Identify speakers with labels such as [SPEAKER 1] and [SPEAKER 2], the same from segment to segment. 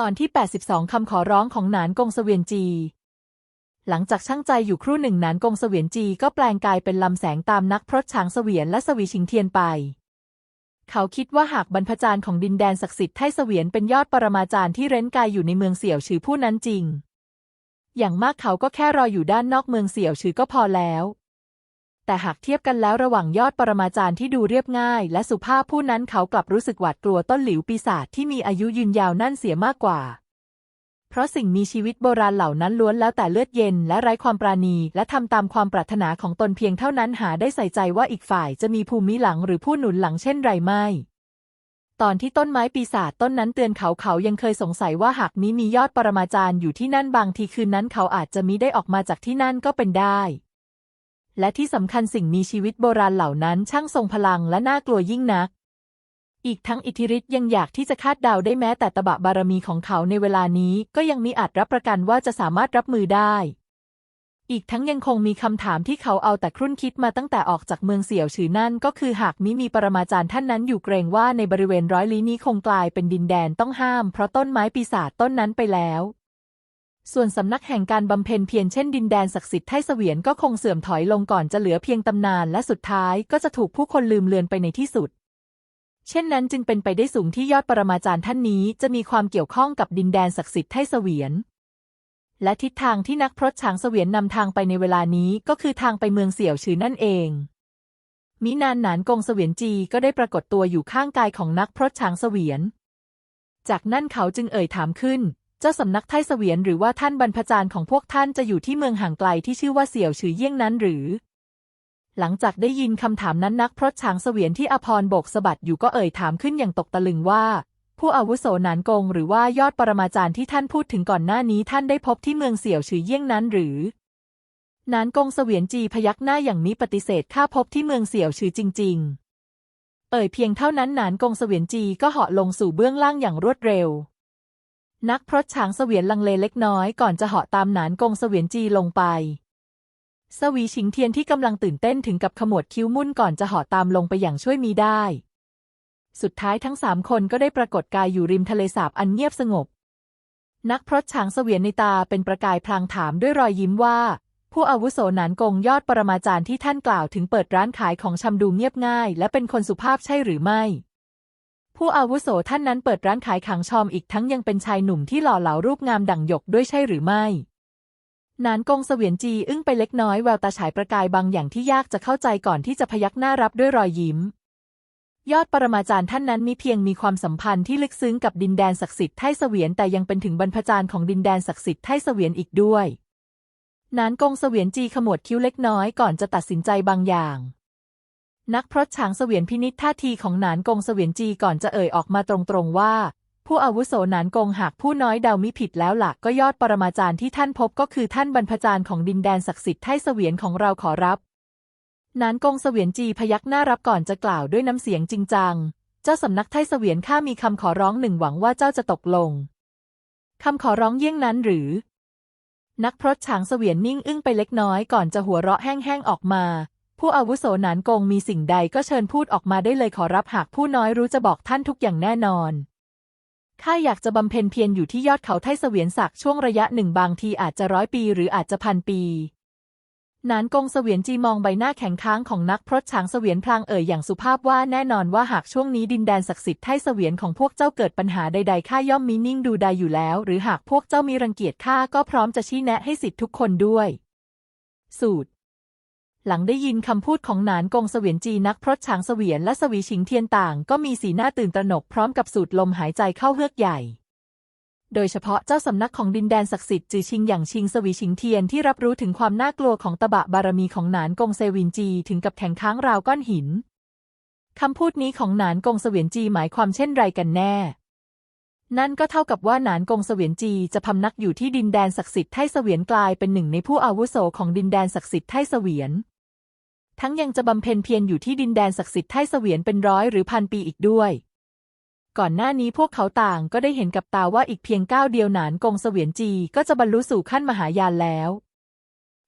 [SPEAKER 1] ตอนที่ 82 คำขอร้องของหนานกงเสวียนจี หลังจากช่างใจอยู่ครู่หนึ่งหนานกงเสวียนจีก็แปลงกายเป็นลำแสงตามนักพรตช้างเสวียนและสวีชิงเทียนไป เขาคิดว่าหากบรรพจารย์ของดินแดนศักดิ์สิทธิ์ไทเสวียนเป็นยอดปรมาจารย์ที่เร้นกายอยู่ในเมืองเสี่ยวชือผู้นั้นจริง อย่างมากเขาก็แค่รออยู่ด้านนอกเมืองเสี่ยวชือก็พอแล้ว แต่หากเทียบกันแล้วระหว่างยอดปรมาจารย์ที่ดูเรียบง่าย และสุภาพผู้นั้นเขากลับรู้สึกหวาดกลัวต้นหลิวปีศาจที่มีอายุยืนยาวนั่นเสียมากกว่า เพราะสิ่งมีชีวิตโบราณเหล่านั้นล้วนแล้วแต่เลือดเย็น และไร้ความปราณี และทำตามความปรารถนาของตนเพียงเท่านั้นหาได้ใส่ใจว่าอีกฝ่ายจะมีภูมิหลังหรือผู้หนุนหลังเช่นไรไม่ ตอนที่ต้นไม้ปีศาจต้นนั้นเตือนเขาเขายังเคยสงสัยว่าหากมิมียอดปรมาจารย์อยู่ที่นั่นบางทีคืนนั้นเขาอาจจะมิได้ออกมาจากที่นั่นก็เป็นได้ และที่สำคัญสิ่งมีชีวิตโบราณเหล่านั้นช่างทรงพลังและน่ากลัวยิ่งนัก อีกทั้งอิทธิฤทธิ์ยังอยากที่จะคาดเดาได้แม้แต่ตบะบารมีของเขาในเวลานี้ก็ยังมิอาจรับประกันว่าจะสามารถรับมือได้ อีกทั้งยังคงมีคำถามที่เขาเอาแต่ครุ่นคิดมาตั้งแต่ออกจากเมืองเสี่ยวฉือนั่นก็คือหากมิมีปรมาจารย์ท่านนั้นอยู่เกรงว่าในบริเวณร้อยลี้นี้คงกลายเป็นดินแดนต้องห้ามเพราะต้นไม้ปีศาจต้นนั้นไปแล้ว ส่วนสำนักแห่งการบำเพ็ญเพียรเช่นดินแดนศักดิ์สิทธิ์ไทเสวียนก็คงเสื่อมถอยลงก่อนจะเหลือเพียงตำนานและสุดท้ายก็จะถูกผู้คนลืมเลือนไปในที่สุด เช่นนั้นจึงเป็นไปได้สูงที่ยอดปรมาจารย์ท่านนี้จะมีความเกี่ยวข้องกับดินแดนศักดิ์สิทธิ์ไทเสวียน และทิศทางที่นักพรตชางเสวียนนำทางไปในเวลานี้ก็คือทางไปเมืองเสี่ยวชือนั่นเอง มินานหนานกงเสวียนจีก็ได้ปรากฏตัวอยู่ข้างกายของนักพรตชางเสวียน จากนั้นเขาจึงเอ่ยถามขึ้น เจ้าสำนักไทเสวียนหรือว่าท่านบรรพจารย์ของพวกท่านจะอยู่ที่เมืองห่างไกลที่ชื่อว่าเสี่ยวชือเยี่ยงนั้นหรือ หลังจากได้ยินคำถามนั้นนักพรตช้างเสวียนที่อภรโบกสะบัดอยู่ก็เอ่ยถามขึ้นอย่างตกตะลึงว่า ผู้อาวุโสนานกงหรือว่ายอดปรมาจารย์ที่ท่านพูดถึงก่อนหน้านี้ท่านได้พบที่เมืองเสี่ยวชือเยี่ยงนั้นหรือนานกงเสวียนจีพยักหน้าอย่างนี้ปฏิเสธข้าพบที่เมืองเสี่ยวชือจริง ๆ เอ่ยเพียงเท่านั้นนานกงเสวียนจีก็เหาะลงสู่เบื้องล่างอย่างรวดเร็ว นักพรตช้างเสวียนลังเลเล็กน้อยก่อนจะเหาะตามหนานกงเสวียนจีลงไปสวีชิงเทียนที่กำลังตื่นเต้นถึงกับขมวดคิ้วมุ่นก่อนจะเหาะตามลงไปอย่างช่วยมีได้ สุดท้ายทั้งสามคนก็ได้ปรากฏกายอยู่ริมทะเลสาบอันเงียบสงบ นักพรตช้างเสวียนในตาเป็นประกายพลางถามด้วยรอยยิ้มว่า ผู้อาวุโสหนานกงยอดปรมาจารย์ที่ท่านกล่าวถึงเปิดร้านขายของชำดูเงียบง่าย และเป็นคนสุภาพใช่หรือไม่ ผู้อาวุโสท่านนั้นเปิดร้านขายขังชอมอีกทั้งยังเป็นชายหนุ่มที่หล่อเหลารูปงามดั่งหยกด้วยใช่หรือไม่นานกงเสวียนจีอึ้งไปเล็กน้อยแววตาฉายประกายบางอย่างที่ยากจะเข้าใจก่อนที่จะพยักหน้ารับด้วยรอยยิ้ม ยอดปรมาจารย์ท่านนั้นมีเพียงมีความสัมพันธ์ที่ลึกซึ้งกับดินแดนศักดิ์สิทธิ์ไทเสวียนแต่ยังเป็นถึงบรรพจารย์ของดินแดนศักดิ์สิทธิ์ไทเสวียนอีกด้วยนานกงเสวียนจีขมวดคิ้วเล็กน้อยก่อนจะตัดสินใจบางอย่าง นักพรตช้างเสวียนพินิจท่าทีของหนานกงเสวียนจีก่อนจะเอ่ยออกมาตรงๆว่า ผู้อาวุโสหนานกงหากผู้น้อยเดามิผิดแล้วหลักก็ยอดปรมาจารย์ที่ท่านพบก็คือท่านบรรพจารย์ของดินแดนศักดิ์สิทธิ์ไทเสวียนของเราขอรับหนานกงเสวียนจีพยักหน้ารับก่อนจะกล่าวด้วยน้ำเสียงจริงจัง เจ้าสำนักไทเสวียนข้ามีคำขอร้องหนึ่งหวังว่าเจ้าจะตกลง คำขอร้องเยี่ยงนั้นหรือ นักพรตช้างเสวียนนิ่งอึ้งไปเล็กน้อยก่อนจะหัวเราะแห้งๆออกมา ผู้อาวุโสหนานกงมีสิ่งใดก็เชิญพูดออกมาได้เลยขอรับหากผู้น้อยรู้จะบอกท่านทุกอย่างแน่นอนข้าอยากจะบำเพ็ญเพียรอยู่ที่ยอดเขาไทเสวียนศักช่วงระยะหนึ่งบางทีอาจจะร้อยปีหรืออาจจะพันปีนานกงเสวียนจีมองใบหน้าแข็งค้างของนักพรตช้างเสวียนพลางเอ่ยอย่างสุภาพว่าแน่นอนว่าหากช่วงนี้ดินแดนศักดิ์สิทธิ์ไทเสวียนของพวกเจ้าเกิดปัญหาใดๆข้าย่อมมีนิ่งดูใดอยู่แล้ว หรือหากพวกเจ้ามีรังเกียจข้าก็พร้อมจะชี้แนะให้สิทธิ์ทุกคนด้วย สูตร หลังได้ยินคำพูดของหนานกงเสวียนจีนักพรตช้างเสวียนและสวีชิงเทียนต่าง ก็มีสีหน้าตื่นตระหนกพร้อมกับสูดลมหายใจเข้าเฮือกใหญ่ โดยเฉพาะเจ้าสำนักของดินแดนศักดิ์สิทธิ์จือชิงอย่างชิงสวีชิงเทียนที่รับรู้ถึงความน่ากลัวของตบะบารมีของหนานกงเซวินจีถึงกับแข็งค้างราวก้อนหินคำพูดนี้ของหนานกงเสวียนจีหมายความเช่นไรกันแน่ นั่นก็เท่ากับว่าหนานกงเสวียนจีจะพำนักอยู่ที่ดินแดนศักดิ์สิทธิ์ไทเสวียนกลายเป็นหนึ่งในผู้อาวุโสของดินแดนศักดิ์สิทธิ์ไทเสวียน ทั้งยังจะบำเพ็ญเพียรอยู่ที่ดินแดนศักดิ์สิทธิ์ไทเสวียนเป็นร้อยหรือพันปีอีกด้วย ก่อนหน้านี้พวกเขาต่างก็ได้เห็นกับตาว่าอีกเพียงก้าวเดียวหนานกงเสวียนจีก็จะบรรลุสู่ขั้นมหายานแล้ว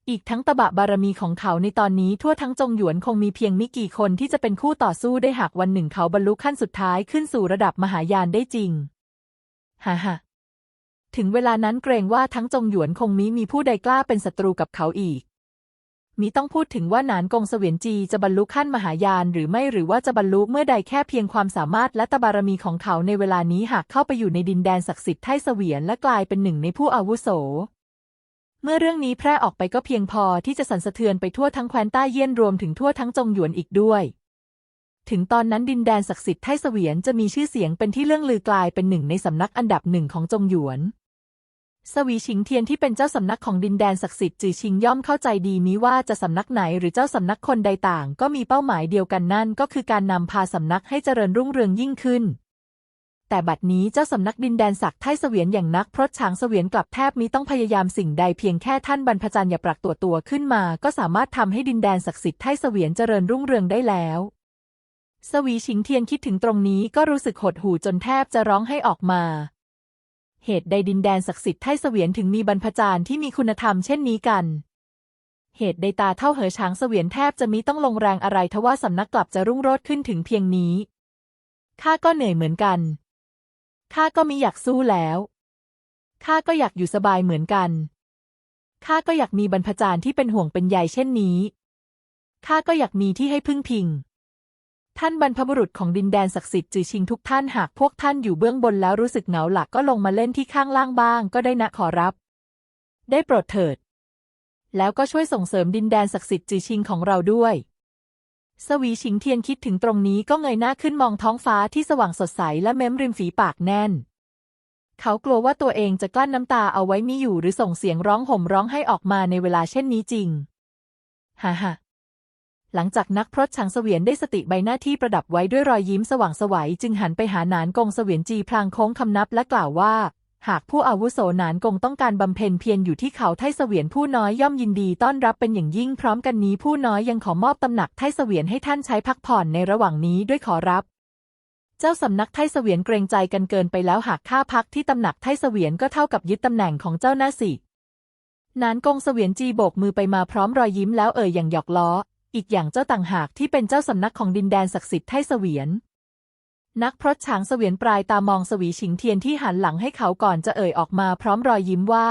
[SPEAKER 1] อีกทั้งตบะบารมีของเขาในตอนนี้ทั่วทั้งจงหยวนคงมีเพียงไม่กี่คนที่จะเป็นคู่ต่อสู้ได้หากวันหนึ่งเขาบรรลุขั้นสุดท้ายขึ้นสู่ระดับมหายานได้จริงฮ่าฮ่าถึงเวลานั้นเกรงว่าทั้งจงหยวนคงมิมีผู้ใดกล้าเป็นศัตรูกับเขาอีก มิต้องพูดถึงว่าหนานกงเสวียนจีจะบรรลุขั้นมหายานหรือไม่หรือว่าจะบรรลุเมื่อใดแค่เพียงความสามารถและตบารมีของเขาในเวลานี้หากเข้าไปอยู่ในดินแดนศักดิ์สิทธิ์ไทเสวียนและกลายเป็นหนึ่งในผู้อาวุโส เมื่อเรื่องนี้แพร่ออกไปก็เพียงพอที่จะสั่นสะเทือนไปทั่วทั้งแคว้นใต้เยี่ยนรวมถึงทั่วทั้งจงหยวนอีกด้วย ถึงตอนนั้นดินแดนศักดิ์สิทธิ์ไทเสวียนจะมีชื่อเสียงเป็นที่เรื่องลือกลายเป็นหนึ่งในสำนักอันดับหนึ่งของจงหยวน สวีชิงเทียนที่เป็นเจ้าสำนักของดินแดนศักดิ์สิทธิ์จือชิงย่อมเข้าใจดีนี้ว่าจะสำนักไหนหรือเจ้าสำนักคนใดต่าง ก็มีเป้าหมายเดียวกันนั่นก็คือการนำพาสำนักให้เจริญรุ่งเรืองยิ่งขึ้น แต่บัดนี้เจ้าสำนักดินแดนศักดิ์ไทเสวียนอย่างนักพรตช้างเสวียนกลับแทบมิต้องพยายามสิ่งใดเพียงแค่ท่านบรรพจันอย่าปรักตัวตัวขึ้นมา ก็สามารถทำให้ดินแดนศักดิ์สิทธิ์ไทเสวียนเจริญรุ่งเรืองได้แล้วสวีชิงเทียนคิดถึงตรงนี้ก็รู้สึกหดหู่จนแทบจะร้องให้ออกมา เหตุใดดินแดนศักดิ์สิทธิ์ไทเสวียนถึงมีบรรพจารย์ที่มีคุณธรรมเช่นนี้กัน เหตุใดตาเท่าเหอช้างเสวียนแทบจะมิต้องลงแรงอะไรทว่าสำนักกลับจะรุ่งโรจน์ขึ้นถึงเพียงนี้ ข้าก็เหนื่อยเหมือนกัน ข้าก็มิอยากสู้แล้ว ข้าก็อยากอยู่สบายเหมือนกัน ข้าก็อยากมีบรรพจารย์ที่เป็นห่วงเป็นใยเช่นนี้ ข้าก็อยากมีที่ให้พึ่งพิง ท่านบรรพบุรุษของดินแดนศักดิ์สิทธิ์จือชิงทุกท่านหากพวกท่านอยู่เบื้องบนแล้วรู้สึกเหงาหลักก็ลงมาเล่นที่ข้างล่างบ้างก็ได้นะขอรับ ได้โปรดเถิด แล้วก็ช่วยส่งเสริมดินแดนศักดิ์สิทธิ์จือชิงของเราด้วย สวีชิงเทียนคิดถึงตรงนี้ก็เงยหน้าขึ้นมองท้องฟ้าที่สว่างสดใสและเม้มริมฝีปากแน่น เขากลัวว่าตัวเองจะกลั้นน้ำตาเอาไว้ไม่อยู่หรือส่งเสียงร้องห่มร้องให้ออกมาในเวลาเช่นนี้จริงฮ่าฮ่า หลังจากนักพรตชังเสวียนได้สติใบหน้าที่ประดับไว้ด้วยรอยยิ้มสว่างสวัยจึงหันไปหาหนานกงเสวียนจีพลางโค้งคำนับและกล่าวว่า หากผู้อาวุโสหนานกงต้องการบำเพ็ญเพียรอยู่ที่เขาไทเสวียนผู้น้อยย่อมยินดีต้อนรับเป็นอย่างยิ่งพร้อมกันนี้ผู้น้อยยังขอมอบตำหนักไทเสวียนให้ท่านใช้พักผ่อนในระหว่างนี้ด้วยขอรับเจ้าสำนักไทเสวียนเกรงใจกันเกินไปแล้วหากค่าพักที่ตำหนักไทเสวียนก็เท่ากับยึดตำแหน่งของเจ้าหน้าสิ นานกงเสวียนจีโบกมือไปมาพร้อมรอยยิ้มแล้วเอ่ยอย่างหยอกล้อ อีกอย่างเจ้าต่างหากที่เป็นเจ้าสำนักของดินแดนศักดิ์สิทธิ์ไทเสวียน นักพรตช้างเสวียนปลายตามองสวีชิงเทียนที่หันหลังให้เขาก่อนจะเอ่ยออกมาพร้อมรอยยิ้มว่า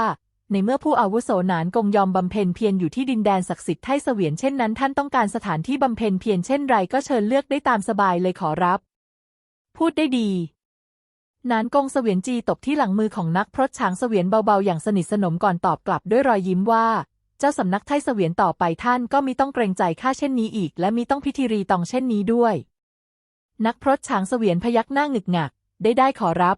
[SPEAKER 1] ในเมื่อผู้อาวุโสนานกงยอมบำเพ็ญเพียรอยู่ที่ดินแดนศักดิ์สิทธิ์ไทเสวียนเช่นนั้นท่านต้องการสถานที่บำเพ็ญเพียรเช่นไรก็เชิญเลือกได้ตามสบายเลยขอรับ พูดได้ดีนานกงเสวียนจีตบที่หลังมือของนักพรตช้างเสวียนเบาๆอย่างสนิทสนมก่อนตอบกลับด้วยรอยยิ้มว่า เจ้าสำนักไทเสวียนต่อไปท่านก็มิต้องเกรงใจข้าเช่นนี้อีก และมิต้องพิธีรีตองเช่นนี้ด้วย นักพรตช้างเสวียนพยักหน้าหงึกหงัก ได้ได้ขอรับ